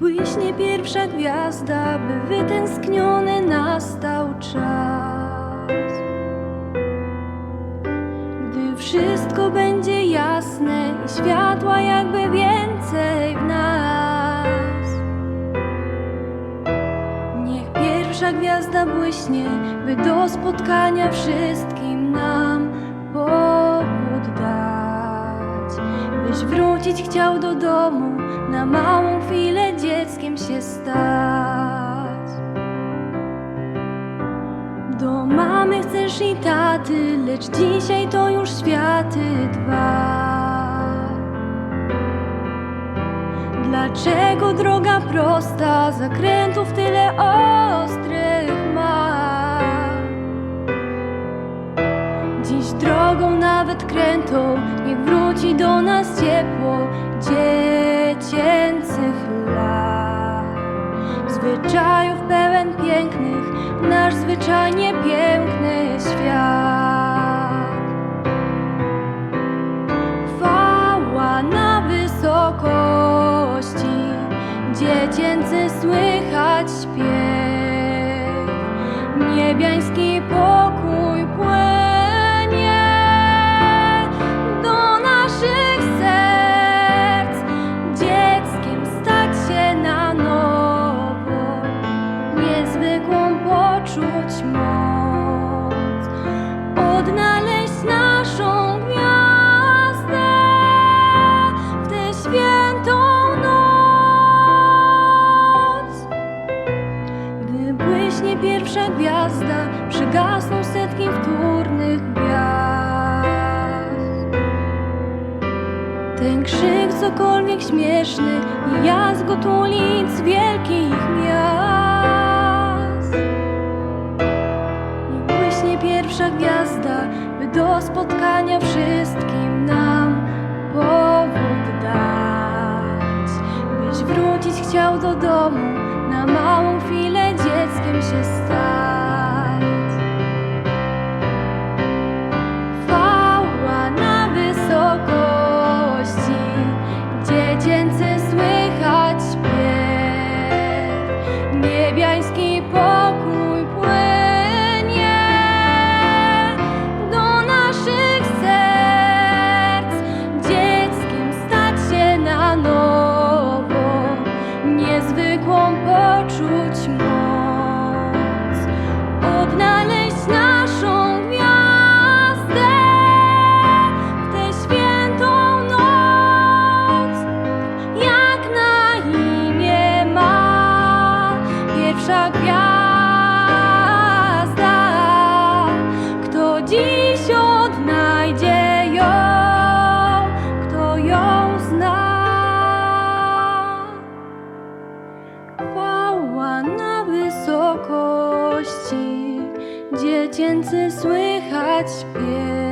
błyśnie pierwsza gwiazda, by wytęskniony nastał czas. Gdy wszystko będzie jasne i światła jakby więcej w nas. Niech pierwsza gwiazda błyśnie, by do spotkania wszystkim nam powód dać. Byś wrócić chciał do domu, na chwilę stać. Do mamy chcesz i taty, lecz dzisiaj to już światy dwa. Dlaczego droga prosta, zakrętów tyle ostrych ma? Dziś drogą nawet krętą, niech wróci do nas ciepło dziecięcych lat. Zwyczajów pełen pięknych, nasz zwyczajnie piękny świat. Chwała na wysokości, dziecięcy słychać śpiew. Niebiański niezwykłą poczuć moc, odnaleźć naszą gwiazdę w tę świętą noc. Gdy błyśnie pierwsza gwiazda, przygasną setki wtórnych gwiazd. Ten krzyk cokolwiek śmieszny i jazgot ulic wielkich miast. Niech błyśnie pierwsza gwiazda, by do spotkania wszystkim nam powód dać. Byś wrócić chciał do domu, na małą chwilę dzieckiem się stać. Niezwykłą poczuć moc, dziecięcy słychać śpiew.